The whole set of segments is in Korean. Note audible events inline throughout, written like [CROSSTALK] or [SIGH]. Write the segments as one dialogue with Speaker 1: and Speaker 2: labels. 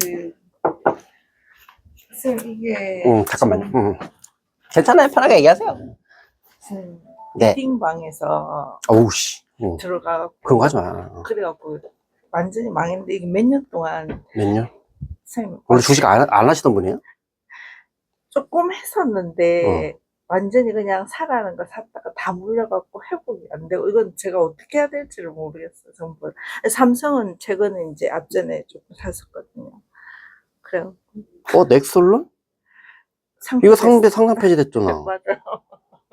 Speaker 1: 그, 쌤, 이게.
Speaker 2: 응, 잠깐만요. 응. 괜찮아요. 편하게 얘기하세요.
Speaker 1: 쌤,
Speaker 2: 네.
Speaker 1: 미팅방에서
Speaker 2: 어우, 씨. 응.
Speaker 1: 들어가,
Speaker 2: 그런 거 하지 마.
Speaker 1: 그래갖고, 완전히 망했는데, 이게 몇 년 동안,
Speaker 2: 몇 년?
Speaker 1: 쌤,
Speaker 2: 원래 주식 안, 안 하시던 분이에요?
Speaker 1: 조금 했었는데,
Speaker 2: 어.
Speaker 1: 완전히 그냥 사라는 거 샀다가 다 물려갖고 회복이 안 되고, 이건 제가 어떻게 해야 될지를 모르겠어요, 전부. 삼성은 최근에 이제 앞전에 조금 샀었거든요. 그래요.
Speaker 2: 어, 넥솔론? 이거 상대 상장 폐지됐잖아.
Speaker 1: 맞아요.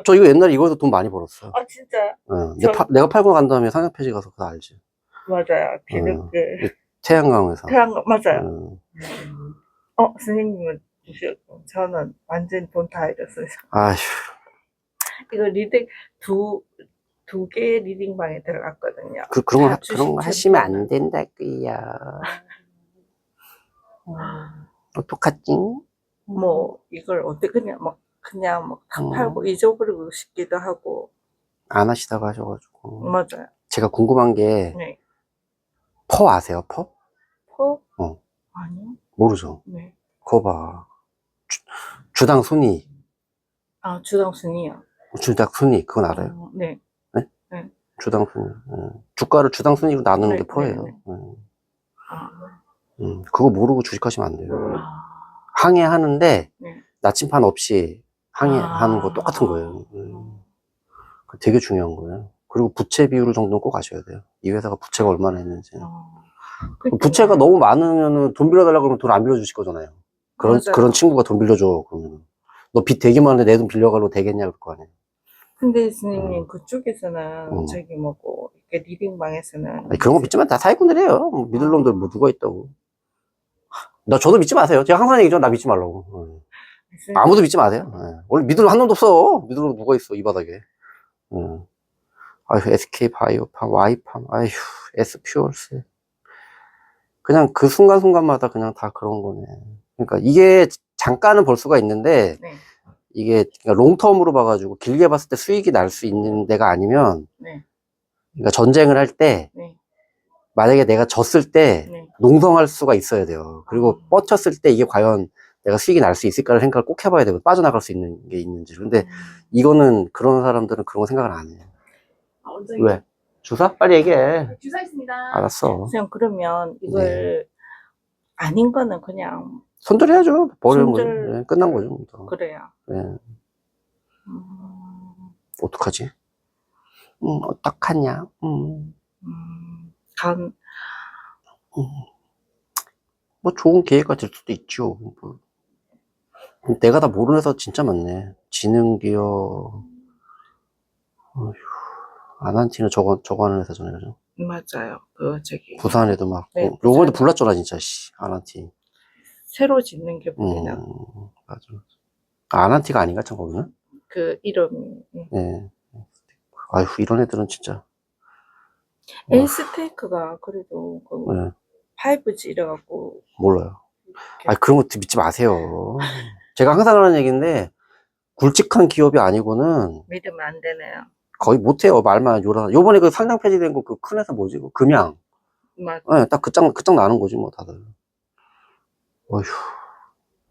Speaker 2: 저 이거 옛날에 이거에서 돈 많이 벌었어.
Speaker 1: 아, 진짜.
Speaker 2: 응.
Speaker 1: 저-
Speaker 2: 내가, 파- 내가 팔고 간 다음에 상장 폐지 가서 그거 알지.
Speaker 1: 맞아요. 뒤늦게.
Speaker 2: 태양광에서.
Speaker 1: 태양, 맞아요.
Speaker 2: 응.
Speaker 1: 어, 선생님은 주셨고, 저는 완전 돈다 잃었어요.
Speaker 2: 아휴.
Speaker 1: 이거 리딩, 두, 두 개의 리딩 방에 들어갔거든요.
Speaker 2: 그, 그런 거, 그런 거 하시면 안. 된다고요.
Speaker 1: 음,
Speaker 2: 어떡하지?
Speaker 1: 뭐, 이걸 어떻게 그냥 막, 그냥 막다
Speaker 2: 음.
Speaker 1: 팔고 잊어버리고 싶기도 하고,
Speaker 2: 안 하시다고 하셔가지고.
Speaker 1: 맞아요.
Speaker 2: 제가 궁금한 게,
Speaker 1: 네.
Speaker 2: 퍼 아세요, 퍼?
Speaker 1: 포?
Speaker 2: 어.
Speaker 1: 아니요.
Speaker 2: 모르죠.
Speaker 1: 네.
Speaker 2: 그거 봐. 주, 주당 순위.
Speaker 1: 아, 주당 순이요.
Speaker 2: 주당 순위. 그건 알아요?
Speaker 1: 어, 네.
Speaker 2: 주당 순위. 응. 주가를 주당 순위로 나누는
Speaker 1: 네,
Speaker 2: 게 퍼예요.
Speaker 1: 네, 네.
Speaker 2: 응.
Speaker 1: 아,
Speaker 2: 응. 그거 모르고 주식하시면 안 돼요.
Speaker 1: 아,
Speaker 2: 항해하는데,
Speaker 1: 네.
Speaker 2: 나침판 없이 항해하는 거
Speaker 1: 아.
Speaker 2: 똑같은 거예요. 응. 그거 되게 중요한 거예요. 그리고 부채 비율 정도는 꼭 아셔야 돼요. 이 회사가 부채가 얼마나 했는지.
Speaker 1: 어.
Speaker 2: 부채가 너무 많으면은 돈 빌려달라고 그러면 돈 안 빌려주실 거잖아요. 그런,
Speaker 1: 맞아요.
Speaker 2: 그런 친구가 돈 빌려줘. 그러면. 너 빚 되게 많은데 내 돈 빌려가려고 되겠냐, 그럴 거 아니에요.
Speaker 1: 근데 선생님
Speaker 2: 음.
Speaker 1: 그쪽에서는
Speaker 2: 음.
Speaker 1: 저기 뭐고 이렇게 리딩방에서는
Speaker 2: 아니, 그런 거 믿지만 다 사기꾼들이에요. 뭐 믿을 놈들 뭐 누가 있다고. 나 저도 믿지 마세요. 제가 항상 얘기죠. 나 믿지 말라고. 응.
Speaker 1: 선생님,
Speaker 2: 아무도 믿지 마세요. 예. 원래 믿을 놈한 놈도 없어. 믿을 놈 누가 있어, 이 바닥에. 응. 아휴, SK 바이오팜, Y팜, 아휴, S 퓨얼스. 그냥 그 순간순간마다 그냥 다 그런 거네. 그러니까 이게 잠깐은 볼 수가 있는데,
Speaker 1: 네.
Speaker 2: 이게 그러니까 롱텀으로 봐가지고 길게 봤을 때 수익이 날 수 있는 데가 아니면,
Speaker 1: 네.
Speaker 2: 그러니까 전쟁을 할 때,
Speaker 1: 네.
Speaker 2: 만약에 내가 졌을 때,
Speaker 1: 네.
Speaker 2: 농성할 수가 있어야 돼요. 그리고 뻗쳤을 때 이게 과연 내가 수익이 날 수 있을까를 생각을 꼭 해봐야 되고, 빠져나갈 수 있는 게 있는지. 근데 이거는 그런 사람들은 그런 거 생각을 안 해요.
Speaker 3: 아, 원장님.
Speaker 2: 왜? 주사? 빨리 얘기해.
Speaker 3: 주사 있습니다.
Speaker 2: 알았어.
Speaker 1: 선생님 그러면 이걸 아닌 거는 그냥
Speaker 2: 손절해야죠. 버리는 거죠.
Speaker 1: 손절.
Speaker 2: 네, 끝난 거죠. 뭐.
Speaker 1: 그래요.
Speaker 2: 네.
Speaker 1: 음,
Speaker 2: 어떡하지? 음, 어떡하냐? 음,
Speaker 1: 음, 간,
Speaker 2: 뭐 좋은 기회가 될 수도 있죠. 뭐. 내가 다 모르는 회사 진짜 많네. 지능기업, 아난티는 저거, 저거 하는 회사잖아요. 그죠?
Speaker 1: 맞아요. 그 저기
Speaker 2: 부산에도 막,
Speaker 1: 네,
Speaker 2: 어, 요번에도. 불났잖아, 진짜, 씨. 아난티.
Speaker 1: 새로 짓는 게
Speaker 2: 음,
Speaker 1: 보이나
Speaker 2: 맞아. 아, 아난티가 아닌가, 참, 거기는?
Speaker 1: 그 이름이 음.
Speaker 2: 예. 아휴, 이런 애들은 진짜. 어,
Speaker 1: 에이스 테이크가 그래도 그
Speaker 2: 예,
Speaker 1: 5G 이래갖고
Speaker 2: 몰라요. 아 그런 거 믿지 마세요. 제가 항상 하는 얘기인데, 굵직한 기업이 아니고는
Speaker 1: 믿으면 안 되네요.
Speaker 2: 거의 못해요. 말만 요라. 요번에 그 상장 폐지된 거 그 큰 회사 뭐지? 그 금양.
Speaker 1: 맞.
Speaker 2: 예, 딱 그 짱, 그짱 나는 거지, 뭐, 다들. 어휴.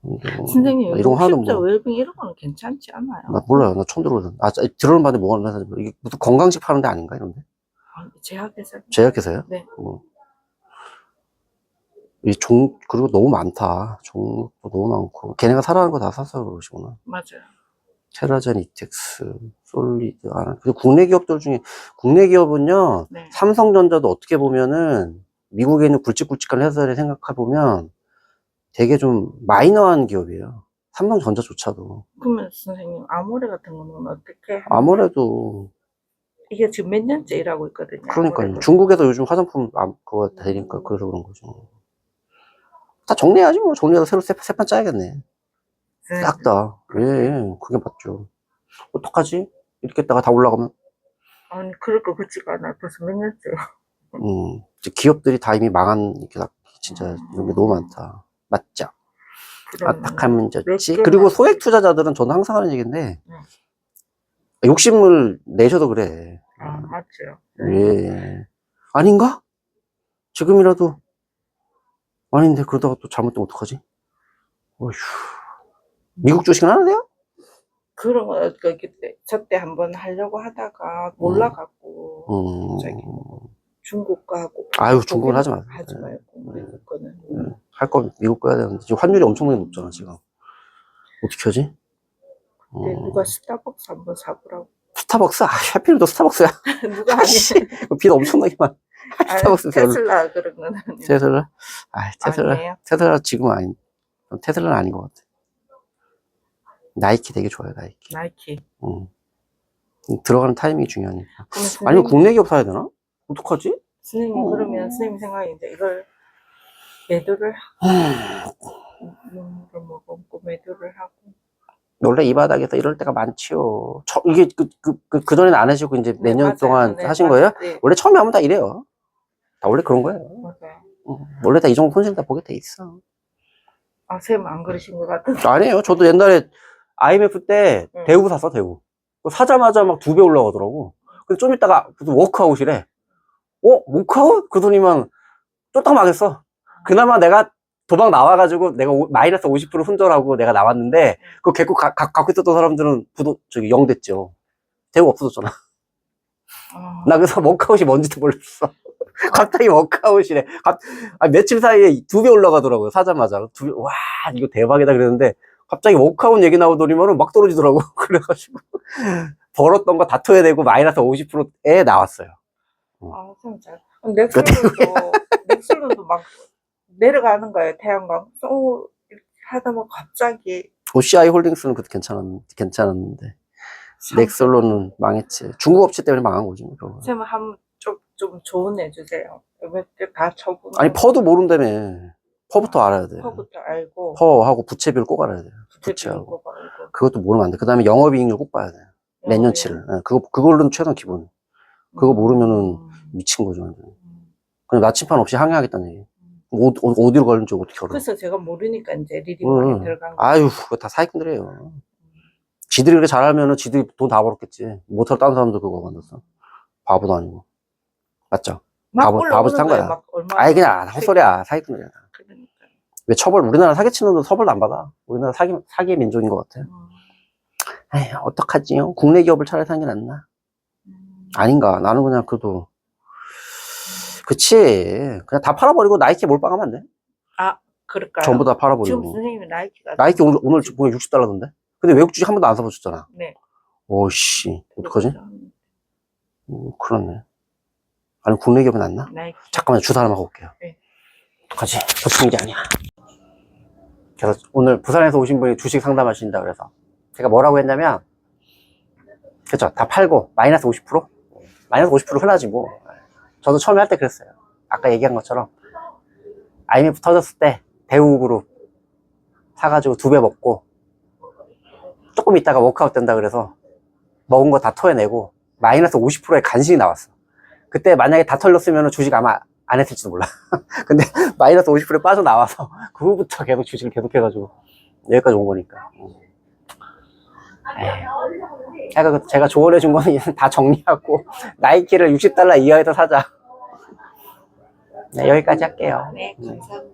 Speaker 2: 뭐,
Speaker 1: 선생님
Speaker 2: 이런 거 하는 뭐.
Speaker 1: 웰빙 이런 거는 괜찮지 않아요?
Speaker 2: 나 몰라요. 나 처음 들어보는. 아, 짜- 들어는 봤는데 뭐가 회사지? 이게 무슨 건강식 파는 데 아닌가? 이런데?
Speaker 1: 아, 제약회사
Speaker 2: 제약회사요?
Speaker 1: 네.
Speaker 2: 뭐. 이 종, 그리고 너무 많다. 종목도 너무 많고. 걔네가 살아가는 거 다 사서 그러시구나.
Speaker 1: 맞아요.
Speaker 2: 테라젠, 이텍스, 솔리드. 아, 근데 국내 기업들 중에, 국내 기업은요,
Speaker 1: 네.
Speaker 2: 삼성전자도 어떻게 보면은, 미국에 있는 굵직굵직한 회사를 생각해보면 되게 좀 마이너한 기업이에요. 삼성전자조차도.
Speaker 1: 그러면 선생님 아모레 같은 거는 어떻게?
Speaker 2: 아무래도,
Speaker 1: 이게 지금 몇 년째 일하고 있거든요.
Speaker 2: 그러니까요. 중국에서 요즘 화장품, 아, 그거 되니까 그래서 그런 거죠. 다 정리해야지 뭐. 정리해서 새로 세, 세판 짜야겠네.
Speaker 1: 네.
Speaker 2: 싹 다. 예, 그게 맞죠. 어떡하지? 이렇게 했다가 다 올라가면,
Speaker 1: 아니 그럴 거 같지가 않아요. 벌써 몇 년째.
Speaker 2: 음, 이제 기업들이 다 이미 망한, 이렇게 다, 진짜, 이런 게 너무 많다. 맞죠?
Speaker 1: 그러면
Speaker 2: 안타까운 문제지.
Speaker 1: 몇
Speaker 2: 그리고 소액 투자자들은 저는 항상 하는 얘기인데,
Speaker 1: 네.
Speaker 2: 욕심을 내셔도 그래.
Speaker 1: 아 맞죠.
Speaker 2: 예. 아닌가? 지금이라도 아닌데 그러다가 또 잘못되면 어떡하지? 어휴. 미국 주식은 하나요?
Speaker 1: 그런 거 그, 그때 저때 한번 하려고 하다가 몰라갖고
Speaker 2: 음.
Speaker 1: 저기 중국 거 하고
Speaker 2: 아유, 중국은 하지 마세요.
Speaker 1: 하지 말고 미국 거는
Speaker 2: 음. 할 거면 미국 가야 되는데 지금 환율이 엄청나게 높잖아 지금. 어떻게 하지? 어.
Speaker 1: 근데 누가 스타벅스 한번 사보라고
Speaker 2: 스타벅스? 아, 하필 또 스타벅스야. [LAUGHS]
Speaker 1: 누가 아니
Speaker 2: 비 엄청나게 많아. 스타벅스 별로.
Speaker 1: 테슬라 그런 거는
Speaker 2: 테슬라? 아, 테슬라.
Speaker 1: 아니에요?
Speaker 2: 테슬라 지금 아닌, 테슬라는 아닌 것 같아. 나이키 되게 좋아요, 나이키.
Speaker 1: 나이키
Speaker 2: 음. 들어가는 타이밍이 중요하니까.
Speaker 1: 그럼
Speaker 2: 아니면
Speaker 1: 선생님,
Speaker 2: 국내 기업 사야 되나? 어떡하지?
Speaker 1: 선생님
Speaker 2: 어.
Speaker 1: 그러면 선생님 생각인데 이걸 매도를 음, 뭐 먹고 매도를 하고
Speaker 2: 원래 이 바닥에서 이럴 때가 많지요. 처, 이게 그, 그, 그, 그 전에는 안 하시고 이제 몇
Speaker 1: 네,
Speaker 2: 년
Speaker 1: 맞아요.
Speaker 2: 동안
Speaker 1: 네,
Speaker 2: 하신
Speaker 1: 맞아요.
Speaker 2: 거예요?
Speaker 1: 네,
Speaker 2: 원래 처음에 하면 다 이래요. 다 원래 그런 거예요.
Speaker 1: 맞아요.
Speaker 2: 어, 원래 다 이 정도 손실 다 보게 돼 있어.
Speaker 1: 아, 선생님 안 그러신 것 같은데.
Speaker 2: 아니에요. 저도 옛날에 IMF 때
Speaker 1: 응.
Speaker 2: 대우 샀어, 대우. 그거 사자마자 막 두 배 올라가더라고. 근데 좀 있다가 무슨 워크아웃이래. 어? 워크아웃? 그 돈이면 쫓딱 망했어. 그나마 내가 도망 나와가지고 내가 오- 마이너스 50% 손절하고 내가 나왔는데 그거 가, 가- 갖고 있었던 사람들은 부도, 저기 영 됐죠. 대우 없어졌잖아.
Speaker 1: 아,
Speaker 2: 나 그래서 워크아웃이 뭔지도 몰랐어. [LAUGHS] 갑자기 워크아웃이래. 갑, 아, 며칠 사이에 두 배 올라가더라고요. 사자마자. 두 배, 와, 이거 대박이다 그랬는데, 갑자기 워크아웃 얘기 나오더니만은 막 떨어지더라고. [LAUGHS] 그래가지고, 벌었던 거 다 토해내고 마이너스 50%에 나왔어요.
Speaker 1: 아, 진짜. 넥슬론도, 넥슬론도 막 내려가는 거예요, 태양광. 어, 이렇게 하다 뭐 갑자기.
Speaker 2: OCI 홀딩스는 그때 괜찮았, 괜찮았는데, 넥슬론은 망했지. 중국 업체 때문에 망한 거지. 뭐, 그거.
Speaker 1: 선생님 한번 좀, 좀 조언해 주세요. 왜다 처분.
Speaker 2: 아니, 퍼도 모른다며. 퍼부터 알아야 돼.
Speaker 1: 퍼부터 알고.
Speaker 2: 퍼하고 부채비를 꼭 알아야 돼.
Speaker 1: 부채
Speaker 2: 부채하고.
Speaker 1: 알고.
Speaker 2: 그것도 모르면 안 돼. 그 다음에 영업이익률 꼭 봐야 돼. 몇 년치를. 예, 그거, 그걸로는 최소한 기본. 그거 모르면은
Speaker 1: 음.
Speaker 2: 미친 거죠. 완전.
Speaker 1: 음.
Speaker 2: 그냥 나침판 없이 항해하겠다는 얘기. 어, 어, 디로 가는지 어떻게 알아?
Speaker 1: 그래서 제가 모르니까 이제 리딩
Speaker 2: 응.
Speaker 1: 많이 들어간 거.
Speaker 2: 아유, 그거 다 사기꾼들이에요. 지들이 그렇게 잘하면은 지들이 돈 다 벌었겠지. 모터를 딴 사람도 그거 만들었어. 바보도 아니고. 맞죠?
Speaker 1: 막
Speaker 2: 바보- 한
Speaker 1: 거예요,
Speaker 2: 거야.
Speaker 1: 막 얼마.
Speaker 2: 아예 그냥 헛소리야. 사기꾼들이야.
Speaker 1: 그러니까.
Speaker 2: 왜 처벌, 우리나라 사기치는 놈 처벌도 안 받아. 우리나라 사기, 사기의 민족인 것 같아.
Speaker 1: 음.
Speaker 2: 에이, 어떡하지요? 국내 기업을 차라리 사는 게 낫나?
Speaker 1: 음.
Speaker 2: 아닌가. 나는 그냥 그래도. 그치. 그냥 다 팔아버리고 나이키 몰빵하면 안 돼?
Speaker 1: 그럴까요?
Speaker 2: 전부 다
Speaker 1: 지금
Speaker 2: 팔아버리고.
Speaker 1: 선생님이 나이키가
Speaker 2: 나이키 오늘, 오늘 보니까 60달러던데? 근데 외국 주식 한 번도 안 사보셨잖아.
Speaker 1: 네.
Speaker 2: 오씨, 어떡하지? 음, 그렇네. 아니, 국내 기업은 안 나?
Speaker 1: 나이키.
Speaker 2: 잠깐만, 주사 하나만 하고 올게요.
Speaker 1: 네.
Speaker 2: 어떡하지? 고치는 게 아니야. 그래서 오늘 부산에서 오신 분이 주식 상담하신다 그래서 제가 뭐라고 했냐면, 그죠? 다 팔고, 마이너스 50%? 마이너스 50% 흔하지 뭐. 저도 처음에 할 때 그랬어요. 아까 얘기한 것처럼. IMF 터졌을 때, 대우그룹 사가지고 두 배 먹고, 조금 있다가 워크아웃 된다 그래서, 먹은 거 다 토해내고, 마이너스 50%의 간신히 나왔어. 그때 만약에 다 털렸으면 주식 아마 안 했을지도 몰라. [LAUGHS] 근데 마이너스 50% 빠져나와서, 그 후부터 계속 주식을 계속 해가지고, 여기까지 온 거니까. 에이. 제가, 그- 제가 조언해 준 거는 다 정리하고, [LAUGHS] 나이키를 60달러 이하에서 사자. 네, 여기까지 할게요.
Speaker 1: 네, 감사합니다.